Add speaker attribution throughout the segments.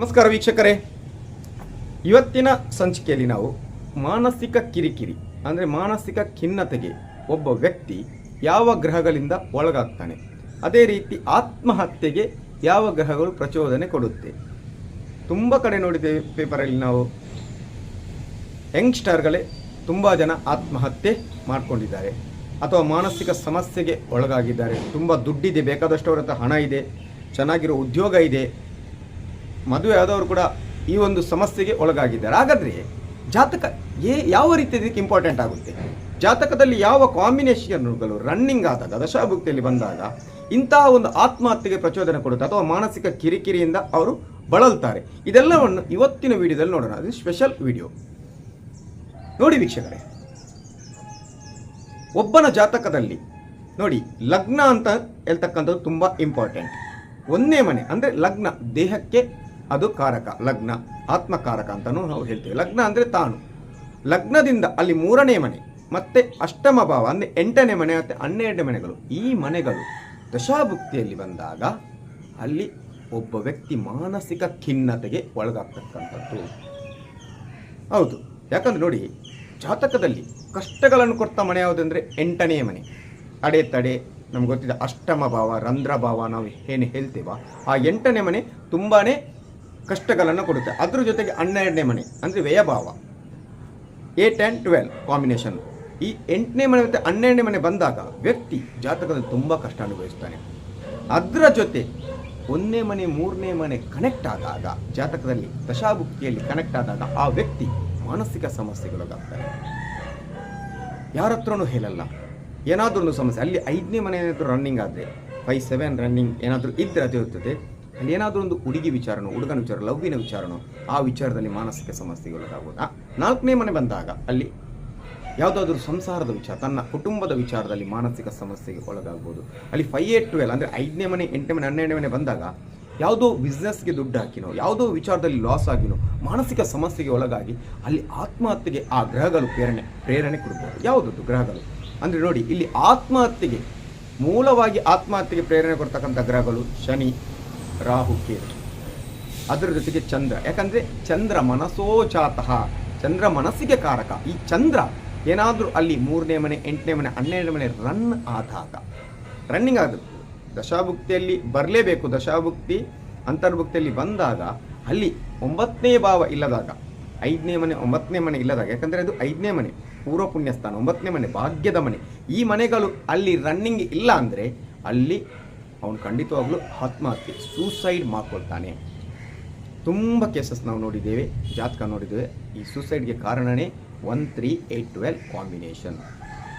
Speaker 1: ನಮಸ್ಕಾರ ವೀಕ್ಷಕರೇ. ಇವತ್ತಿನ ಸಂಚಿಕೆಯಲ್ಲಿ ನಾವು ಮಾನಸಿಕ ಕಿರಿಕಿರಿ, ಅಂದರೆ ಮಾನಸಿಕ ಖಿನ್ನತೆಗೆ ಒಬ್ಬ ವ್ಯಕ್ತಿ ಯಾವ ಗ್ರಹಗಳಿಂದ ಒಳಗಾಗ್ತಾನೆ, ಅದೇ ರೀತಿ ಆತ್ಮಹತ್ಯೆಗೆ ಯಾವ ಗ್ರಹಗಳು ಪ್ರಚೋದನೆ ಕೊಡುತ್ತೆ. ತುಂಬ ಕಡೆ ನೋಡಿದ್ದೇವೆ ಪೇಪರಲ್ಲಿ ನಾವು ಯಂಗ್ಸ್ಟರ್ಗಳೇ ತುಂಬ ಜನ ಆತ್ಮಹತ್ಯೆ ಮಾಡ್ಕೊಂಡಿದ್ದಾರೆ, ಅಥವಾ ಮಾನಸಿಕ ಸಮಸ್ಯೆಗೆ ಒಳಗಾಗಿದ್ದಾರೆ. ತುಂಬ ದುಡ್ಡಿದೆ, ಬೇಕಾದಷ್ಟು ಅವರ ಹಣ ಇದೆ, ಚೆನ್ನಾಗಿರೋ ಉದ್ಯೋಗ ಇದೆ ಮದುವೆ ಆದವರು ಕೂಡ ಈ ಒಂದು ಸಮಸ್ಯೆಗೆ ಒಳಗಾಗಿದ್ದಾರೆ. ಹಾಗಾದರೆ ಜಾತಕ ಏ ಯಾವ ರೀತಿ ಇದಕ್ಕೆ ಇಂಪಾರ್ಟೆಂಟ್ ಆಗುತ್ತೆ? ಜಾತಕದಲ್ಲಿ ಯಾವ ಕಾಂಬಿನೇಷನ್ಗಳು ರನ್ನಿಂಗ್ ಆದಾಗ, ದಶಾಭುಕ್ತಿಯಲ್ಲಿ ಬಂದಾಗ ಇಂತಹ ಒಂದು ಆತ್ಮಹತ್ಯೆಗೆ ಪ್ರಚೋದನೆ ಕೊಡುತ್ತೆ ಅಥವಾ ಮಾನಸಿಕ ಕಿರಿಕಿರಿಯಿಂದ ಅವರು ಬಳಲ್ತಾರೆ. ಇದೆಲ್ಲವನ್ನು ಇವತ್ತಿನ ವಿಡಿಯೋದಲ್ಲಿ ನೋಡೋಣ. ಅದು ಸ್ಪೆಷಲ್ ವಿಡಿಯೋ ನೋಡಿ ವೀಕ್ಷಕರೇ, ಒಬ್ಬನ ಜಾತಕದಲ್ಲಿ ನೋಡಿ, ಲಗ್ನ ಅಂತ ಹೇಳ್ತಕ್ಕಂಥದ್ದು ತುಂಬ ಇಂಪಾರ್ಟೆಂಟ್ ಒಂದೇ ಮನೆ, ಅಂದರೆ ಲಗ್ನ, ದೇಹಕ್ಕೆ ಅದು ಕಾರಕ, ಲಗ್ನ, ಆತ್ಮಕಾರಕ ಅಂತಲೂ ನಾವು ಹೇಳ್ತೇವೆ. ಲಗ್ನ ಅಂದರೆ ತಾನು. ಲಗ್ನದಿಂದ ಅಲ್ಲಿ ಮೂರನೇ ಮನೆ, ಮತ್ತೆ ಅಷ್ಟಮ ಭಾವ ಅಂದರೆ ಎಂಟನೇ ಮನೆ ಮತ್ತು ಹನ್ನೆರಡನೇ ಮನೆಗಳು. ಈ ಮನೆಗಳು ದಶಾಭುಕ್ತಿಯಲ್ಲಿ ಬಂದಾಗ ಅಲ್ಲಿ ಒಬ್ಬ ವ್ಯಕ್ತಿ ಮಾನಸಿಕ ಖಿನ್ನತೆಗೆ ಒಳಗಾಗ್ತಕ್ಕಂಥದ್ದು. ಹೌದು. ಯಾಕಂದ್ರೆ ನೋಡಿ, ಜಾತಕದಲ್ಲಿ ಕಷ್ಟಗಳನ್ನು ಕೊಡ್ತಾ ಮನೆ ಯಾವುದಂದ್ರೆ ಎಂಟನೇ ಮನೆ. ಅಡೆತಡೆ ನಮ್ಗೆ ಗೊತ್ತಿದೆ ಅಷ್ಟಮ ಭಾವ, ರಂಧ್ರ ಭಾವ ನಾವು ಏನು ಹೇಳ್ತೇವ? ಆ ಎಂಟನೇ ಮನೆ ತುಂಬಾನೇ ಕಷ್ಟಗಳನ್ನು ಕೊಡುತ್ತೆ. ಅದ್ರ ಜೊತೆಗೆ ಹನ್ನೆರಡನೇ ಮನೆ, ಅಂದರೆ ವ್ಯಯಭಾವ. ಏಟ್ ಆ್ಯಂಡ್ ಟ್ವೆಲ್ ಕಾಂಬಿನೇಷನ್ ಈ ಎಂಟನೇ ಮನೆ ಮತ್ತು ಹನ್ನೆರಡನೇ ಮನೆ ಬಂದಾಗ ವ್ಯಕ್ತಿ ಜಾತಕದಲ್ಲಿ ತುಂಬ ಕಷ್ಟ ಅನುಭವಿಸ್ತಾನೆ. ಅದರ ಜೊತೆ ಒಂದನೇ ಮನೆ, ಮೂರನೇ ಮನೆ ಕನೆಕ್ಟ್ ಆದಾಗ, ಜಾತಕದಲ್ಲಿ ದಶಾಭುಕ್ತಿಯಲ್ಲಿ ಕನೆಕ್ಟ್ ಆದಾಗ ಆ ವ್ಯಕ್ತಿ ಮಾನಸಿಕ ಸಮಸ್ಯೆಗೊಳಗಾಗ್ತಾನೆ. ಯಾರ ಹತ್ರನೂ ಹೇಳಲ್ಲ. ಏನಾದರೂ ಒಂದು ಸಮಸ್ಯೆ, ಅಲ್ಲಿ ಐದನೇ ಮನೆ ಏನಾದರೂ ರನ್ನಿಂಗ್ ಆದರೆ ಫೈವ್ ಸೆವೆನ್ ರನ್ನಿಂಗ್ ಏನಾದರೂ ಇದ್ದರೆ ಅದು ಇರ್ತದೆ. ಅಲ್ಲಿ ಏನಾದರೂ ಒಂದು ಹುಡುಗಿ ವಿಚಾರನೋ, ಹುಡುಗನ ವಿಚಾರ, ಲವ್ವಿನ ವಿಚಾರನೋ, ಆ ವಿಚಾರದಲ್ಲಿ ಮಾನಸಿಕ ಸಮಸ್ಯೆಗೆ ಒಳಗಾಗೋದಾ ನಾಲ್ಕನೇ ಮನೆ ಬಂದಾಗ ಅಲ್ಲಿ ಯಾವುದಾದ್ರೂ ಸಂಸಾರದ ವಿಚಾರ, ತನ್ನ ಕುಟುಂಬದ ವಿಚಾರದಲ್ಲಿ ಮಾನಸಿಕ ಸಮಸ್ಯೆಗೆ ಒಳಗಾಗ್ಬೋದು. ಅಲ್ಲಿ ಫೈವ್ ಏಟ್ ಟ್ವೆಲ್ ಅಂದರೆ ಐದನೇ ಮನೆ, ಎಂಟನೇ ಮನೆ, ಹನ್ನೆರಡನೇ ಮನೆ ಬಂದಾಗ ಯಾವುದೋ ಬಿಸ್ನೆಸ್ಗೆ ದುಡ್ಡು ಹಾಕಿನೋ ಯಾವುದೋ ವಿಚಾರದಲ್ಲಿ ಲಾಸ್ ಆಗಿನೋ, ಮಾನಸಿಕ ಸಮಸ್ಯೆಗೆ ಒಳಗಾಗಿ ಅಲ್ಲಿ ಆತ್ಮಹತ್ಯೆಗೆ ಆ ಗ್ರಹಗಳು ಪ್ರೇರಣೆ ಪ್ರೇರಣೆ ಕೊಡ್ಬೋದು. ಯಾವುದದ್ದು ಗ್ರಹಗಳು? ಅಂದರೆ ನೋಡಿ, ಇಲ್ಲಿ ಆತ್ಮಹತ್ಯೆಗೆ, ಮೂಲವಾಗಿ ಆತ್ಮಹತ್ಯೆಗೆ ಪ್ರೇರಣೆ ಕೊಡ್ತಕ್ಕಂಥ ಗ್ರಹಗಳು ಶನಿ ರಾಹು ಕೇತು. ಅದರ ಜೊತೆಗೆ ಚಂದ್ರ. ಯಾಕಂದ್ರೆ ಚಂದ್ರ ಮನಸೋಚಾತಃ, ಚಂದ್ರ ಮನಸ್ಸಿಗೆ ಕಾರಕ. ಈ ಚಂದ್ರ ಏನಾದರೂ ಅಲ್ಲಿ ಮೂರನೇ ಮನೆ, ಎಂಟನೇ ಮನೆ, ಹನ್ನೆರಡನೇ ಮನೆ ರನ್ ಆದಾಗ ರನ್ನಿಂಗ್ ಆಗುತ್ತೆ ದಶಾಭುಕ್ತಿಯಲ್ಲಿ ಬರಲೇಬೇಕು. ದಶಾಭುಕ್ತಿ, ಅಂತರ್ಭುಕ್ತಿಯಲ್ಲಿ ಬಂದಾಗ, ಅಲ್ಲಿ ಒಂಬತ್ತನೇ ಭಾವ ಇಲ್ಲದಾಗ, ಐದನೇ ಮನೆ, ಒಂಬತ್ತನೇ ಮನೆ ಇಲ್ಲದಾಗ, ಯಾಕಂದರೆ ಅದು ಐದನೇ ಮನೆ, ಪೂರ್ವ ಪುಣ್ಯಸ್ಥಾನ, ಒಂಬತ್ತನೇ ಮನೆ, ಭಾಗ್ಯದ ಮನೆ. ಈ ಮನೆಗಳು ಅಲ್ಲಿ ರನ್ನಿಂಗ್ ಇಲ್ಲ ಅಂದರೆ ಅಲ್ಲಿ ಅವನು ಖಂಡಿತವಾಗ್ಲೂ ಆತ್ಮಹತ್ಯೆ ಸೂಸೈಡ್ ಮಾಡ್ಕೊಳ್ತಾನೆ. ತುಂಬ ಕೇಸಸ್ ನಾವು ನೋಡಿದ್ದೇವೆ, ಜಾತಕ ನೋಡಿದ್ದೇವೆ. ಈ ಸೂಸೈಡ್ಗೆ ಕಾರಣನೇ one three eight twelve combination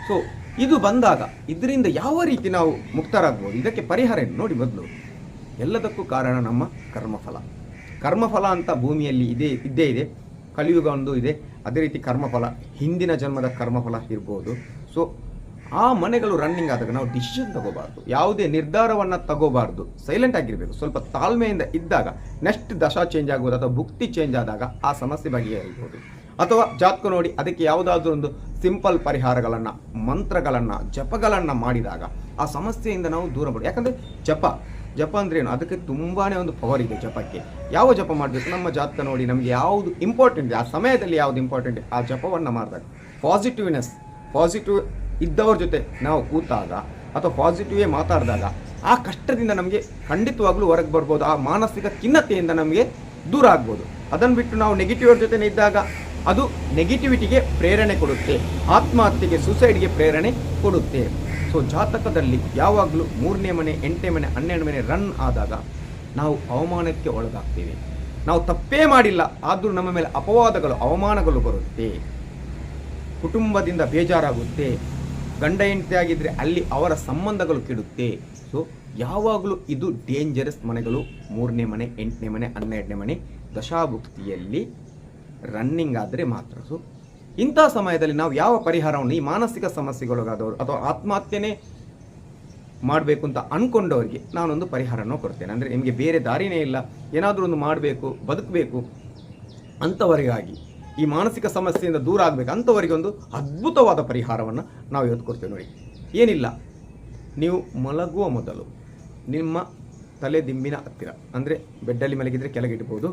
Speaker 1: so ಇದು ಬಂದಾಗ ಇದರಿಂದ ಯಾವ ರೀತಿ ನಾವು ಮುಕ್ತರಾಗ್ಬೋದು? ಇದಕ್ಕೆ ಪರಿಹಾರ ಏನು? ನೋಡಿ ಮೊದಲು. ಎಲ್ಲದಕ್ಕೂ ಕಾರಣ ನಮ್ಮ ಕರ್ಮಫಲ. ಕರ್ಮಫಲ ಅಂತ ಭೂಮಿಯಲ್ಲಿ ಇದೇ, ಇದ್ದೇ ಇದೆ. ಕಲಿಯುಗ ಒಂದು ಇದೆ. ಅದೇ ರೀತಿ ಕರ್ಮಫಲ. ಹಿಂದಿನ ಜನ್ಮದ ಕರ್ಮಫಲ ಇರ್ಬೋದು. ಸೊ ಆ ಮನೆಗಳು ರನ್ನಿಂಗ್ ಆದಾಗ ನಾವು ಡಿಸಿಷನ್ ತಗೋಬಾರ್ದು. ಯಾವುದೇ ನಿರ್ಧಾರವನ್ನು ತಗೋಬಾರ್ದು. ಸೈಲೆಂಟ್ ಆಗಿರಬೇಕು. ಸ್ವಲ್ಪ ತಾಳ್ಮೆಯಿಂದ ಇದ್ದಾಗ ನೆಕ್ಸ್ಟ್ ದಶಾ ಚೇಂಜ್ ಆಗ್ಬೋದು ಅಥವಾ ಭುಕ್ತಿ ಚೇಂಜ್ ಆದಾಗ ಆ ಸಮಸ್ಯೆ ಬಗೆಹರಿಬೋದು. ಅಥವಾ ಜಾತಕ ನೋಡಿ, ಅದಕ್ಕೆ ಯಾವುದಾದ್ರೂ ಒಂದು ಸಿಂಪಲ್ ಪರಿಹಾರಗಳನ್ನು, ಮಂತ್ರಗಳನ್ನು, ಜಪಗಳನ್ನು ಮಾಡಿದಾಗ ಆ ಸಮಸ್ಯೆಯಿಂದ ನಾವು ದೂರ ಮಾಡಿ ಯಾಕಂದರೆ ಜಪ ಜಪ ಅಂದ್ರೆ ಏನು? ಅದಕ್ಕೆ ತುಂಬಾ ಒಂದು ಪವರ್ ಇದೆ ಜಪಕ್ಕೆ. ಯಾವ ಜಪ ಮಾಡಬೇಕು? ನಮ್ಮ ಜಾತಕ ನೋಡಿ, ನಮಗೆ ಯಾವುದು ಇಂಪಾರ್ಟೆಂಟ್ ಆ ಸಮಯದಲ್ಲಿ ಯಾವುದು ಇಂಪಾರ್ಟೆಂಟ್ ಆ ಜಪವನ್ನು ಮಾಡಿದಾಗ. ಪಾಸಿಟಿವ್ನೆಸ್ ಪಾಸಿಟಿವ್ ಇದ್ದವ್ರ ಜೊತೆ ನಾವು ಕೂತಾಗ ಅಥವಾ ಪಾಸಿಟಿವೇ ಮಾತಾಡಿದಾಗ ಆ ಕಷ್ಟದಿಂದ ನಮಗೆ ಖಂಡಿತವಾಗ್ಲೂ ಹೊರಗೆ ಬರ್ಬೋದು. ಆ ಮಾನಸಿಕ ಖಿನ್ನತೆಯಿಂದ ನಮಗೆ ದೂರ ಆಗ್ಬೋದು. ಅದನ್ನು ಬಿಟ್ಟು ನಾವು ನೆಗೆಟಿವ್ ಅವ್ರ ಜೊತೆ ಇದ್ದಾಗ ಅದು ನೆಗೆಟಿವಿಟಿಗೆ ಪ್ರೇರಣೆ ಕೊಡುತ್ತೆ. ಆತ್ಮಹತ್ಯೆಗೆ ಸುಸೈಡ್ಗೆ ಪ್ರೇರಣೆ ಕೊಡುತ್ತೆ. ಸೊ ಜಾತಕದಲ್ಲಿ ಯಾವಾಗಲೂ ಮೂರನೇ ಮನೆ, ಎಂಟನೇ ಮನೆ, ಹನ್ನೆರಡು ಮನೆ ರನ್ ಆದಾಗ ನಾವು ಅವಮಾನಕ್ಕೆ ಒಳಗಾಗ್ತೇವೆ. ನಾವು ತಪ್ಪೇ ಮಾಡಿಲ್ಲ, ಆದರೂ ನಮ್ಮ ಮೇಲೆ ಅಪವಾದಗಳು, ಅವಮಾನಗಳು ಬರುತ್ತೆ. ಕುಟುಂಬದಿಂದ ಬೇಜಾರಾಗುತ್ತೆ. ಗಂಡ ಹೆಂಡತಿ ಆಗಿದ್ರೆ ಅಲ್ಲಿ ಅವರ ಸಂಬಂಧಗಳು ಕೆಡುತ್ತೆ. ಸೊ ಯಾವಾಗಲೂ ಇದು ಡೇಂಜರಸ್ ಮನೆಗಳು. ಮೂರನೇ ಮನೆ, ಎಂಟನೇ ಮನೆ, ಹನ್ನೆರಡನೇ ಮನೆ ದಶಾಭುಕ್ತಿಯಲ್ಲಿ ರನ್ನಿಂಗ್ ಆದರೆ ಮಾತ್ರ. ಸೊ ಇಂಥ ಸಮಯದಲ್ಲಿ ನಾವು ಯಾವ ಪರಿಹಾರವನ್ನು, ಈ ಮಾನಸಿಕ ಸಮಸ್ಯೆಗೊಳಗಾದವರು ಅಥವಾ ಆತ್ಮಹತ್ಯೆನೇ ಮಾಡಬೇಕು ಅಂತ ಅಂದ್ಕೊಂಡವರಿಗೆ ನಾನೊಂದು ಪರಿಹಾರನ ಕೊಡ್ತೇನೆ. ಅಂದರೆ ನಿಮಗೆ ಬೇರೆ ದಾರಿನೇ ಇಲ್ಲ. ಏನಾದರೂ ಒಂದು ಮಾಡಬೇಕು, ಬದುಕಬೇಕು ಅಂಥವರಿಗಾಗಿ ಈ ಮಾನಸಿಕ ಸಮಸ್ಯೆಯಿಂದ ದೂರ ಆಗಬೇಕು ಅಂಥವರಿಗೆ ಒಂದು ಅದ್ಭುತವಾದ ಪರಿಹಾರವನ್ನು ನಾವು ಇವತ್ತು ಕೊಡ್ತೇವೆ ನೋಡಿ. ಏನಿಲ್ಲ. ನೀವು ಮಲಗುವ ಮೊದಲು ನಿಮ್ಮ ತಲೆ ದಿಂಬಿನ ಹತ್ತಿರ, ಅಂದರೆ ಬೆಡ್ಡಲ್ಲಿ ಮಲಗಿದರೆ ಕೆಳಗಿಡ್ಬೋದು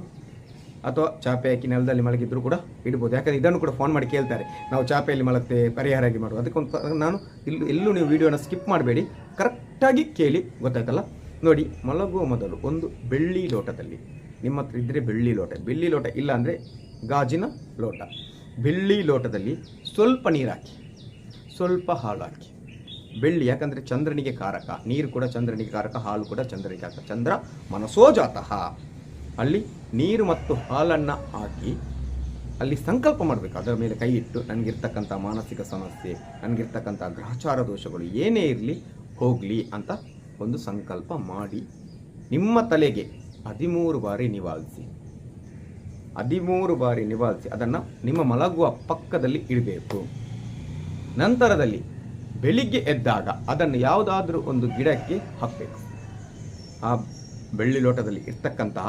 Speaker 1: ಅಥವಾ ಚಾಪೆ ಹಾಕಿ ನೆಲದಲ್ಲಿ ಮಲಗಿದ್ರು ಕೂಡ ಇಡ್ಬೋದು. ಯಾಕಂದರೆ ಇದನ್ನು ಕೂಡ ಫೋನ್ ಮಾಡಿ ಕೇಳ್ತಾರೆ. ನಾವು ಚಾಪೆಯಲ್ಲಿ ಮಲಗ್ತೆ ಪರಿಹಾರ ಆಗಿ ಮಾಡುವ. ಅದಕ್ಕೊಂದು ನಾನು ಇಲ್ಲೂ, ಎಲ್ಲೂ ನೀವು ವಿಡಿಯೋನ ಸ್ಕಿಪ್ ಮಾಡಬೇಡಿ. ಕರೆಕ್ಟಾಗಿ ಕೇಳಿ, ಗೊತ್ತಾಯ್ತಲ್ಲ? ನೋಡಿ, ಮಲಗುವ ಮೊದಲು ಒಂದು ಬೆಳ್ಳಿ ಲೋಟದಲ್ಲಿ, ನಿಮ್ಮ ಹತ್ರ ಇದ್ದರೆ ಬೆಳ್ಳಿ ಲೋಟ. ಬೆಳ್ಳಿ ಲೋಟ ಇಲ್ಲ ಅಂದರೆ ಗಾಜಿನ ಲೋಟ. ಬೆಳ್ಳಿ ಲೋಟದಲ್ಲಿ ಸ್ವಲ್ಪ ನೀರು ಹಾಕಿ ಸ್ವಲ್ಪ ಹಾಲು ಹಾಕಿ ಬೆಳ್ಳಿ ಯಾಕಂದರೆ ಚಂದ್ರನಿಗೆ ಕಾರಕ, ನೀರು ಕೂಡ ಚಂದ್ರನಿಗೆ ಕಾರಕ, ಹಾಲು ಕೂಡ ಚಂದ್ರನಿಗೆ ಕಾರಕ. ಚಂದ್ರ ಮನಸೋ ಜಾತಃ ಅಲ್ಲಿ ನೀರು ಮತ್ತು ಹಾಲನ್ನು ಹಾಕಿ ಅಲ್ಲಿ ಸಂಕಲ್ಪ ಮಾಡಬೇಕು. ಅದರ ಮೇಲೆ ಕೈ ಇಟ್ಟು ನನಗಿರ್ತಕ್ಕಂಥ ಮಾನಸಿಕ ಸಮಸ್ಯೆ, ನನಗಿರ್ತಕ್ಕಂಥ ಗ್ರಹಚಾರ ದೋಷಗಳು ಏನೇ ಇರಲಿ ಹೋಗಲಿ ಅಂತ ಒಂದು ಸಂಕಲ್ಪ ಮಾಡಿ ನಿಮ್ಮ ತಲೆಗೆ ಹದಿಮೂರು ಬಾರಿ ನಿವಾಳಿಸಿ. ಹದಿಮೂರು ಬಾರಿ ನಿಭಾಯಿಸಿ ಅದನ್ನು ನಿಮ್ಮ ಮಲಗುವ ಪಕ್ಕದಲ್ಲಿ ಇಡಬೇಕು. ನಂತರದಲ್ಲಿ ಬೆಳಿಗ್ಗೆ ಎದ್ದಾಗ ಅದನ್ನು ಯಾವುದಾದ್ರೂ ಒಂದು ಗಿಡಕ್ಕೆ ಹಾಕಬೇಕು. ಆ ಬೆಳ್ಳಿ ಲೋಟದಲ್ಲಿ ಇರ್ತಕ್ಕಂತಹ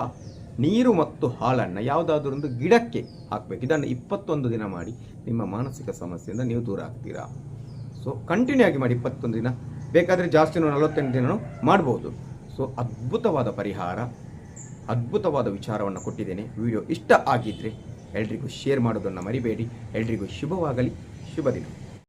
Speaker 1: ನೀರು ಮತ್ತು ಹಾಳನ್ನು ಯಾವುದಾದ್ರೂ ಒಂದು ಗಿಡಕ್ಕೆ ಹಾಕಬೇಕು. ಇದನ್ನು ಇಪ್ಪತ್ತೊಂದು ದಿನ ಮಾಡಿ ನಿಮ್ಮ ಮಾನಸಿಕ ಸಮಸ್ಯೆಯಿಂದ ನೀವು ದೂರ ಆಗ್ತೀರಾ. ಸೊ ಕಂಟಿನ್ಯೂ ಆಗಿ ಮಾಡಿ ಇಪ್ಪತ್ತೊಂದು ದಿನ. ಬೇಕಾದರೆ ಜಾಸ್ತಿನೂ ನಲವತ್ತೆಂಟು ದಿನನೂ ಮಾಡ್ಬೋದು. ಸೊ ಅದ್ಭುತವಾದ ಪರಿಹಾರ. ಅದ್ಭುತವಾದ ವಿಚಾರವನ್ನು ಕೊಟ್ಟಿದ್ದೇನೆ. ವಿಡಿಯೋ ಇಷ್ಟ ಆಗಿದ್ದರೆ ಎಲ್ರಿಗೂ ಶೇರ್ ಮಾಡೋದನ್ನು ಮರಿಬೇಡಿ. ಎಲ್ರಿಗೂ ಶುಭವಾಗಲಿ. ಶುಭ ದಿನ.